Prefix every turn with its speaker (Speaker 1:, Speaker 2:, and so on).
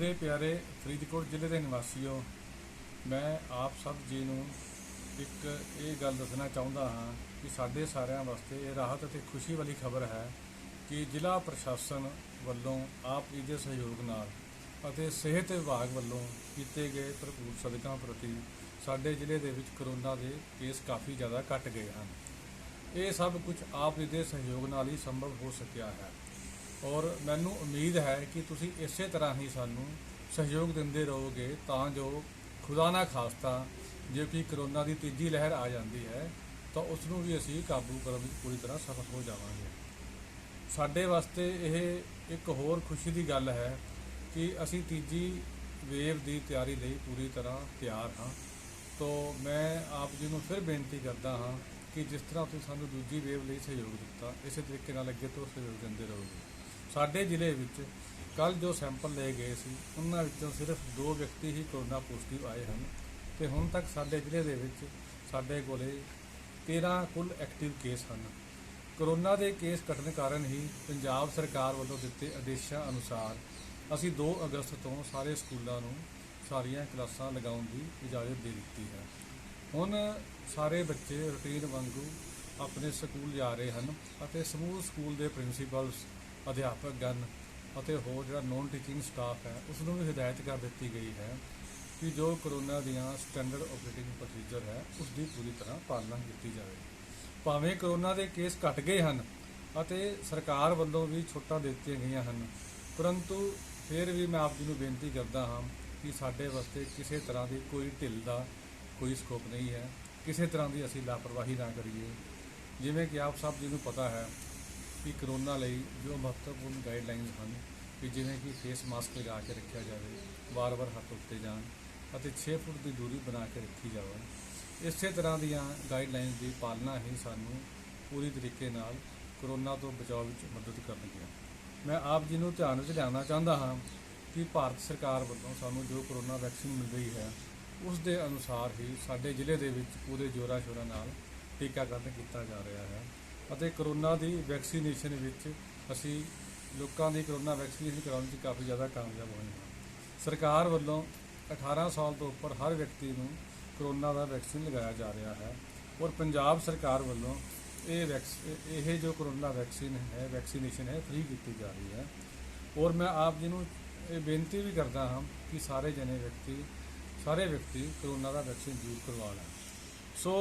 Speaker 1: ਮੇਰੇ ਪਿਆਰੇ ਫਰੀਦਕੋਟ ਜ਼ਿਲ੍ਹੇ ਦੇ ਨਿਵਾਸੀਓ, ਮੈਂ ਆਪ ਸਭ ਜੀ ਨੂੰ ਇੱਕ ਇਹ ਗੱਲ ਦੱਸਣਾ ਚਾਹੁੰਦਾ ਹਾਂ ਕਿ ਸਾਡੇ ਸਾਰਿਆਂ ਵਾਸਤੇ ਇਹ ਰਾਹਤ ਅਤੇ ਖੁਸ਼ੀ ਵਾਲੀ ਖਬਰ ਹੈ ਕਿ ਜ਼ਿਲ੍ਹਾ ਪ੍ਰਸ਼ਾਸਨ ਵੱਲੋਂ ਆਪ ਜੀ ਦੇ ਸਹਿਯੋਗ ਨਾਲ ਅਤੇ ਸਿਹਤ ਵਿਭਾਗ ਵੱਲੋਂ ਕੀਤੇ ਗਏ ਭਰਪੂਰ ਸਦਕਾਂ ਪ੍ਰਤੀ ਸਾਡੇ ਜ਼ਿਲ੍ਹੇ ਦੇ ਵਿੱਚ ਕਰੋਨਾ ਦੇ ਕੇਸ ਕਾਫੀ ਜ਼ਿਆਦਾ ਘਟ ਗਏ ਹਨ। ਇਹ ਸਭ ਕੁਝ ਆਪ ਜੀ ਦੇ ਸਹਿਯੋਗ ਨਾਲ ਹੀ ਸੰਭਵ ਹੋ ਸਕਿਆ ਹੈ। ਔਰ ਮੈਨੂੰ ਉਮੀਦ ਹੈ ਕਿ ਤੁਸੀਂ ਇਸੇ ਤਰ੍ਹਾਂ ਹੀ ਸਾਨੂੰ ਸਹਿਯੋਗ ਦਿੰਦੇ ਰਹੋਗੇ ਤਾਂ ਜੋ ਖੁਦਾ ਨਾ ਖਾਸਤਾ ਜੇ ਕਿ ਕਰੋਨਾ ਦੀ ਤੀਜੀ ਲਹਿਰ ਆ ਜਾਂਦੀ ਹੈ, ਤਾਂ ਉਸ ਨੂੰ ਵੀ ਅਸੀਂ ਕਾਬੂ ਕਰਨ ਵਿੱਚ ਪੂਰੀ ਤਰ੍ਹਾਂ ਸਫਲ ਹੋ ਜਾਵਾਂਗੇ। ਸਾਡੇ ਵਾਸਤੇ ਇਹ ਇੱਕ ਹੋਰ ਖੁਸ਼ੀ ਦੀ ਗੱਲ ਹੈ ਕਿ ਅਸੀਂ ਤੀਜੀ ਵੇਵ ਦੀ ਤਿਆਰੀ ਲਈ ਪੂਰੀ ਤਰ੍ਹਾਂ ਤਿਆਰ ਹਾਂ। ਤੋਂ ਮੈਂ ਆਪ ਜੀ ਨੂੰ ਫਿਰ ਬੇਨਤੀ ਕਰਦਾ ਹਾਂ ਕਿ ਜਿਸ ਤਰ੍ਹਾਂ ਤੁਸੀਂ ਸਾਨੂੰ ਦੂਜੀ ਵੇਵ ਲਈ ਸਹਿਯੋਗ ਦਿੱਤਾ, ਇਸੇ ਤਰੀਕੇ ਨਾਲ ਅੱਗੇ ਤੋਂ ਸਹਿਯੋਗ ਦਿੰਦੇ ਰਹੋਗੇ। ਸਾਡੇ ਜ਼ਿਲ੍ਹੇ ਵਿੱਚ ਕੱਲ ਜੋ ਸੈਂਪਲ ਲਏ ਗਏ ਸੀ, ਉਹਨਾਂ ਵਿੱਚੋਂ ਸਿਰਫ ਦੋ ਵਿਅਕਤੀ ਹੀ ਕੋਰੋਨਾ ਪੋਜ਼ਿਟਿਵ ਆਏ ਹਨ ਤੇ ਹੁਣ ਤੱਕ ਸਾਡੇ ਜ਼ਿਲ੍ਹੇ ਦੇ ਵਿੱਚ ਸਾਡੇ ਕੋਲੇ 13 ਕੁੱਲ ਐਕਟਿਵ ਕੇਸ ਹਨ। ਕਰੋਨਾ ਦੇ ਕੇਸ ਘਟਣ ਕਾਰਨ ਹੀ ਪੰਜਾਬ ਸਰਕਾਰ ਵੱਲੋਂ ਦਿੱਤੇ ਆਦੇਸ਼ਾਂ ਅਨੁਸਾਰ ਅਸੀਂ 2 ਅਗਸਤ ਤੋਂ ਸਾਰੇ ਸਕੂਲਾਂ ਨੂੰ ਸਾਰੀਆਂ ਕਲਾਸਾਂ ਲਗਾਉਣ ਦੀ ਇਜਾਜ਼ਤ ਦੇ ਦਿੱਤੀ ਹੈ। ਹੁਣ ਸਾਰੇ ਬੱਚੇ ਰੁਟੀਨ ਵਾਂਗੂ ਆਪਣੇ ਸਕੂਲ ਜਾ ਰਹੇ ਹਨ ਅਤੇ ਸਮੂਹ ਸਕੂਲ ਦੇ ਪ੍ਰਿੰਸੀਪਲਸ ਅਧਿਆਪਕ ਗਣ ਅਤੇ ਹੋਰ ਜਿਹੜਾ ਨੋਨ ਟੀਚਿੰਗ ਸਟਾਫ ਹੈ ਉਸ ਨੂੰ ਵੀ ਹਦਾਇਤ ਕਰ ਦਿੱਤੀ ਗਈ ਹੈ ਕਿ ਜੋ ਕਰੋਨਾ ਦੀਆਂ ਸਟੈਂਡਰਡ ਆਪਰੇਟਿੰਗ ਪ੍ਰੋਸੀਜਰ ਹੈ ਉਸ ਦੀ ਪੂਰੀ ਤਰ੍ਹਾਂ ਪਾਲਣਾ ਕੀਤੀ ਜਾਵੇ। ਭਾਵੇਂ ਕਰੋਨਾ ਦੇ ਕੇਸ ਘਟ ਗਏ ਹਨ ਅਤੇ ਸਰਕਾਰ ਵੱਲੋਂ ਵੀ ਛੋਟਾਂ ਦਿੱਤੀਆਂ ਗਈਆਂ ਹਨ, ਪਰੰਤੂ ਫਿਰ ਵੀ ਮੈਂ ਆਪ ਜੀ ਨੂੰ ਬੇਨਤੀ ਕਰਦਾ ਹਾਂ ਕਿ ਸਾਡੇ ਵਾਸਤੇ ਕਿਸੇ ਤਰ੍ਹਾਂ ਦੀ ਕੋਈ ਢਿੱਲ ਦਾ ਕੋਈ ਸਕੋਪ ਨਹੀਂ ਹੈ। ਕਿਸੇ ਤਰ੍ਹਾਂ ਦੀ ਅਸੀਂ ਲਾਪਰਵਾਹੀ ਨਾ ਕਰੀਏ। ਜਿਵੇਂ ਕਿ ਆਪ ਸਭ ਜੀ ਨੂੰ ਪਤਾ ਹੈ ਕਿ ਕਰੋਨਾ ਲਈ ਜੋ ਮਹੱਤਵਪੂਰਨ ਗਾਈਡਲਾਈਨਸ ਹਨ ਕਿ ਜਿਵੇਂ ਕਿ ਫੇਸ ਮਾਸਕ ਲਗਾ ਕੇ ਰੱਖਿਆ ਜਾਵੇ, ਵਾਰ-ਵਾਰ ਹੱਥ ਉੱਤੇ ਜਾਣ ਅਤੇ 6 ਫੁੱਟ ਦੀ ਦੂਰੀ ਬਣਾ ਕੇ ਰੱਖੀ ਜਾਵੇ। ਇਸੇ ਤਰ੍ਹਾਂ ਦੀਆਂ ਗਾਈਡਲਾਈਨਸ ਦੀ ਪਾਲਣਾ ਹੀ ਸਾਨੂੰ ਪੂਰੀ ਤਰੀਕੇ ਨਾਲ ਕਰੋਨਾ ਤੋਂ ਬਚਾਅ ਵਿੱਚ ਮਦਦ ਕਰਨਗੀਆਂ। ਮੈਂ ਆਪ ਜੀ ਨੂੰ ਧਿਆਨ ਵਿੱਚ ਲਿਆਉਣਾ ਚਾਹੁੰਦਾ ਹਾਂ ਕਿ ਭਾਰਤ ਸਰਕਾਰ ਵੱਲੋਂ ਸਾਨੂੰ ਜੋ ਕਰੋਨਾ ਵੈਕਸੀਨ ਮਿਲ ਰਹੀ ਹੈ, ਉਸ ਦੇ ਅਨੁਸਾਰ ਹੀ ਸਾਡੇ ਜ਼ਿਲ੍ਹੇ ਦੇ ਵਿੱਚ ਪੂਰੇ ਜੋਰਾ ਸ਼ੋਰਾ ਨਾਲ ਟੀਕਾਕਰਨ ਕੀਤਾ ਜਾ ਰਿਹਾ ਹੈ। ਅਤੇ ਕਰੋਨਾ ਦੀ ਵੈਕਸੀਨੇਸ਼ਨ ਵਿੱਚ ਅਸੀਂ ਲੋਕਾਂ ਦੀ ਕਰੋਨਾ ਵੈਕਸੀਨੇਸ਼ਨ ਕਰਾਉਣ ਵਿੱਚ ਕਾਫੀ ਜ਼ਿਆਦਾ ਕਾਮਯਾਬ ਹੋਏ ਹਾਂ। ਸਰਕਾਰ ਵੱਲੋਂ 18 ਸਾਲ ਤੋਂ ਉੱਪਰ ਹਰ ਵਿਅਕਤੀ ਨੂੰ ਕਰੋਨਾ ਦਾ ਵੈਕਸੀਨ ਲਗਾਇਆ ਜਾ ਰਿਹਾ ਹੈ ਔਰ ਪੰਜਾਬ ਸਰਕਾਰ ਵੱਲੋਂ ਇਹ ਵੈਕਸ, ਇਹ ਜੋ ਕਰੋਨਾ ਵੈਕਸੀਨ ਹੈ, ਵੈਕਸੀਨੇਸ਼ਨ ਹੈ, ਫ੍ਰੀ ਕੀਤੀ ਜਾ ਰਹੀ ਹੈ। ਔਰ ਮੈਂ ਆਪ ਜੀ ਨੂੰ ਇਹ ਬੇਨਤੀ ਵੀ ਕਰਦਾ ਹਾਂ ਕਿ ਸਾਰੇ ਜਣੇ ਵਿਅਕਤੀ, ਸਾਰੇ ਵਿਅਕਤੀ ਕਰੋਨਾ ਦਾ ਵੈਕਸੀਨ ਜ਼ਰੂਰ ਕਰਵਾ ਲੈਣ। ਸੋ